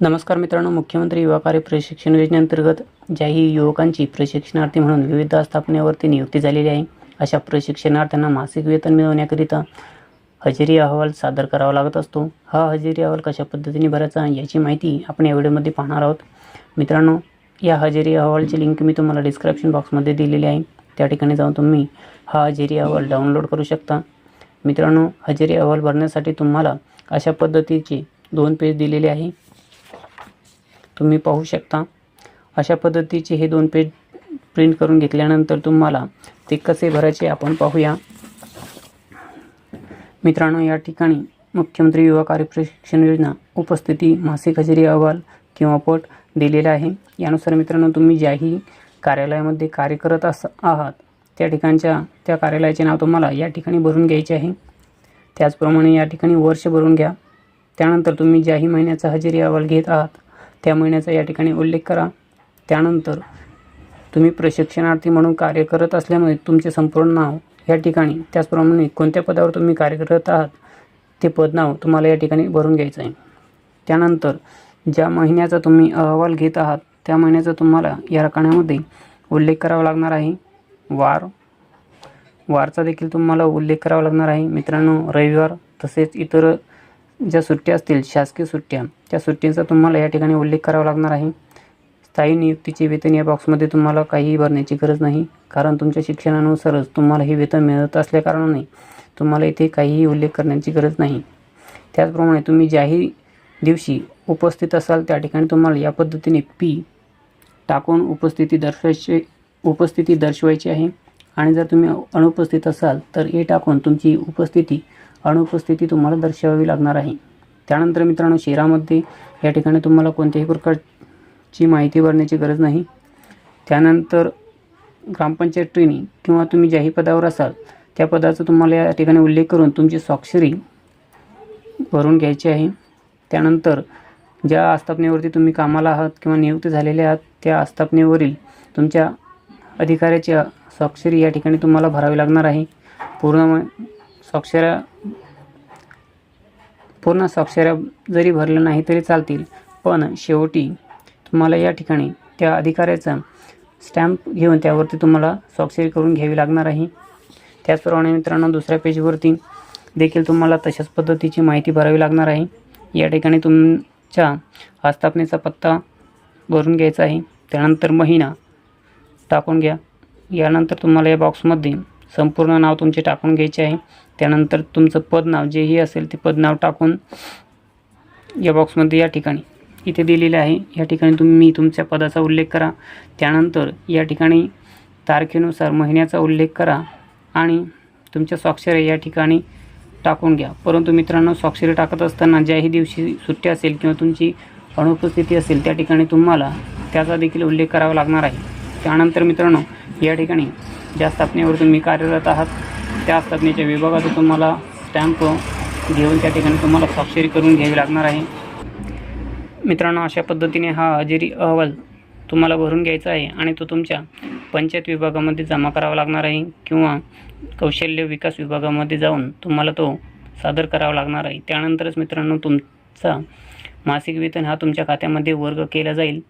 नमस्कार मित्रांनो मुख्यमंत्री युवा कार्य प्रशिक्षण योजनेअंतर्गत ज्याही युवकांची प्रशिक्षणार्थी म्हणून विविध आस्थापनेवरती नियुक्ती झालेली आहे अशा प्रशिक्षणार्थ्यांना मासिक वेतन मिळवण्याकरिता हजेरी अहवाल सादर करावा लागत असतो. हा हजेरी अहवाल कशा पद्धतीने भरायचा याची माहिती आपण या व्हिडिओमध्ये पाहणार आहोत. मित्रांनो या हजेरी अहवालची लिंक मी तुम्हाला डिस्क्रिप्शन बॉक्समध्ये दिलेली आहे. त्या ठिकाणी जाऊन तुम्ही हा हजेरी अहवाल डाउनलोड करू शकता. मित्रांनो हजेरी अहवाल भरण्यासाठी तुम्हाला अशा पद्धतीचे दोन पेज दिलेले आहे. तुम्ही पाहू शकता. अशा पद्धतीचे हे दोन पेज प्रिंट करून घेतल्यानंतर तुम्हाला ते कसे भरायचे आपण पाहूया. मित्रांनो या ठिकाणी मुख्यमंत्री युवा कार्यप्रशिक्षण योजना उपस्थिती मासिक हजेरी अहवाल किंवा पट दिलेला आहे. यानुसार मित्रांनो तुम्ही ज्याही कार्यालयामध्ये कार्य करत अस आहात त्या ठिकाणच्या त्या कार्यालयाचे नाव तुम्हाला या ठिकाणी भरून घ्यायचे आहे. त्याचप्रमाणे या ठिकाणी वर्ष भरून घ्या. त्यानंतर तुम्ही ज्याही महिन्याचा हजेरी अहवाल घेत आहात त्या महिन्याचा या ठिकाणी उल्लेख करा. त्यानंतर तुम्ही प्रशिक्षणार्थी म्हणून कार्य करत असल्यामुळे तुमचे संपूर्ण नाव या ठिकाणी त्याचप्रमाणे कोणत्या पदावर तुम्ही कार्य करत आहात ते पद नाव तुम्हाला या ठिकाणी भरून घ्यायचं आहे. त्यानंतर ज्या महिन्याचा तुम्ही अहवाल घेत आहात त्या महिन्याचा तुम्हाला या रकान्यामध्ये उल्लेख करावा लागणार आहे. वार वारचा देखील तुम्हाला उल्लेख करावा लागणार आहे. मित्रांनो रविवार तसेच इतर ज्या सुट्ट्या असतील शासकीय सुट्ट्या त्या सुट्टींचा तुम्हाला या ठिकाणी उल्लेख करावा लागणार आहे. स्थायी नियुक्तीचे वेतन या बॉक्समध्ये तुम्हाला काहीही भरण्याची गरज नाही कारण तुमच्या शिक्षणानुसारच तुम्हाला हे वेतन मिळत असल्याकारणाने तुम्हाला इथे काहीही उल्लेख करण्याची गरज नाही. त्याचप्रमाणे तुम्ही ज्याही दिवशी उपस्थित असाल त्या ठिकाणी तुम्हाला या पद्धतीने पी टाकून उपस्थिती दर्शवायची उपस्थिती दर्शवायची आहे. आणि जर तुम्ही अनुपस्थित असाल तर ए टाकून तुमची उपस्थिती अनुपस्थिती तुम्हाला दर्शवावी लागणार आहे. त्यानंतर मित्रांनो शहरामध्ये या ठिकाणी तुम्हाला कोणत्याही प्रकारची माहिती भरण्याची गरज नाही. त्यानंतर ग्रामपंचायत ट्रेनिंग किंवा तुम्ही ज्याही पदावर असाल त्या पदाचा तुम्हाला या ठिकाणी उल्लेख करून तुमची स्वाक्षरी भरून घ्यायची आहे. त्यानंतर ज्या आस्थापनेवरती तुम्ही कामाला आहात किंवा नियुक्त झालेले आहात त्या आस्थापनेवरील तुमच्या अधिकाऱ्याच्या स्वाक्षरी या ठिकाणी तुम्हाला भरावी लागणार आहे. पूर्ण स्वाक्षऱ्या पूर्ण स्वाक्षऱ्या जरी भरल्या नाही तरी चालतील पण शेवटी तुम्हाला या ठिकाणी त्या अधिकाऱ्याचा स्टॅम्प घेऊन त्यावरती तुम्हाला स्वाक्षरी करून घ्यावी लागणार आहे. त्याचप्रमाणे मित्रांनो दुसऱ्या पेजवरती देखील तुम्हाला तशाच पद्धतीची माहिती भरावी लागणार आहे. या ठिकाणी तुमच्या आस्थापनेचा पत्ता भरून घ्यायचा आहे. त्यानंतर महिना टाकून घ्या. यानंतर तुम्हाला या बॉक्समध्ये संपूर्ण नाव तुमचे टाकून घ्यायचे आहे. त्यानंतर तुमचं पदनाव जेही असेल ते पदनाव टाकून या बॉक्समध्ये या ठिकाणी इथे दिलेले आहे. या ठिकाणी तुम्ही तुमच्या पदाचा उल्लेख करा. त्यानंतर या ठिकाणी तारखेनुसार महिन्याचा उल्लेख करा आणि तुमच्या स्वाक्षऱ्या या ठिकाणी टाकून घ्या. परंतु मित्रांनो स्वाक्षरी टाकत असताना ज्याही दिवशी सुट्टी असेल किंवा तुमची अनुपस्थिती असेल त्या ठिकाणी तुम्हाला त्याचा देखील उल्लेख करावा लागणार आहे. त्यानंतर मित्रांनो या ठिकाणी ज्या स्थापनेवर तुम्ही कार्यरत आहात त्या स्थापनेच्या विभागाचा तुम्हाला स्टॅम्प घेऊन त्या ठिकाणी तुम्हाला स्वाक्षरी करून घ्यावी लागणार आहे. मित्रांनो अशा पद्धतीने हा हजेरी अहवाल तुम्हाला भरून घ्यायचा आहे आणि तो तुमच्या पंचायत विभागामध्ये जमा करावा लागणार आहे किंवा कौशल्य विकास विभागामध्ये जाऊन तुम्हाला तो सादर करावा लागणार आहे. त्यानंतरच मित्रांनो तुमचा मासिक वेतन हा तुमच्या खात्यामध्ये वर्ग केला जाईल.